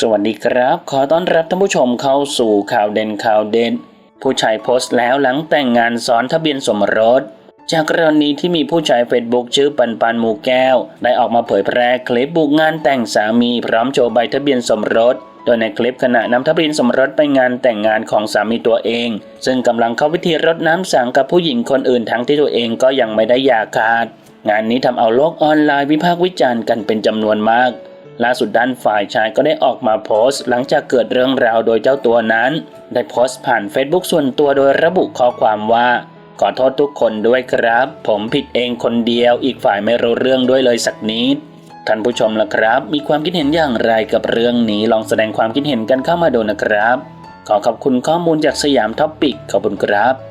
สวัสดีครับ ขอต้อนรับท่านผู้ชมเข้าสู่ข่าวเด่นข่าวเด่น ผู้ชายโพสต์แล้วหลังแต่งงานซ้อนทะเบียนสมรส จากกรณีที่มีผู้ใช้เฟซบุ๊กชื่อปันปันหมูแก้ว ได้ออกมาเผยแพร่คลิปบุกงานแต่งสามีพร้อมโชว์ใบทะเบียนสมรส โดยในคลิปขณะนำทะเบียนสมรสไปงานแต่งงานของสามีตัวเอง ซึ่งกำลังเข้าพิธีรดน้ำสังกับผู้หญิงคนอื่นทั้งที่ตัวเองก็ยังไม่ได้หย่าขาด งานนี้ทำเอาโลกออนไลน์วิพากษ์วิจารณ์กันเป็นจำนวนมาก ล่าสุดด้านฝ่ายชายก็ได้ออกมาโพสต์ หลังจากเกิดเรื่องราวโดยเจ้าตัวนั้น ได้โพสต์ผ่าน Facebook ส่วนตัวโดยระบุข้อความว่าขอโทษทุกคนด้วยครับ ผมผิดเองคนเดียว อีกฝ่ายไม่รู้เรื่องด้วยเลยสักนิดท่านผู้ชมล่ะครับ มีความคิดเห็นอย่างไรกับเรื่องนี้ลองแสดงความคิดเห็นกันเข้ามาดูนะครับ ขอขอบคุณข้อมูลจากสยามท็อปปิกขอบคุณครับ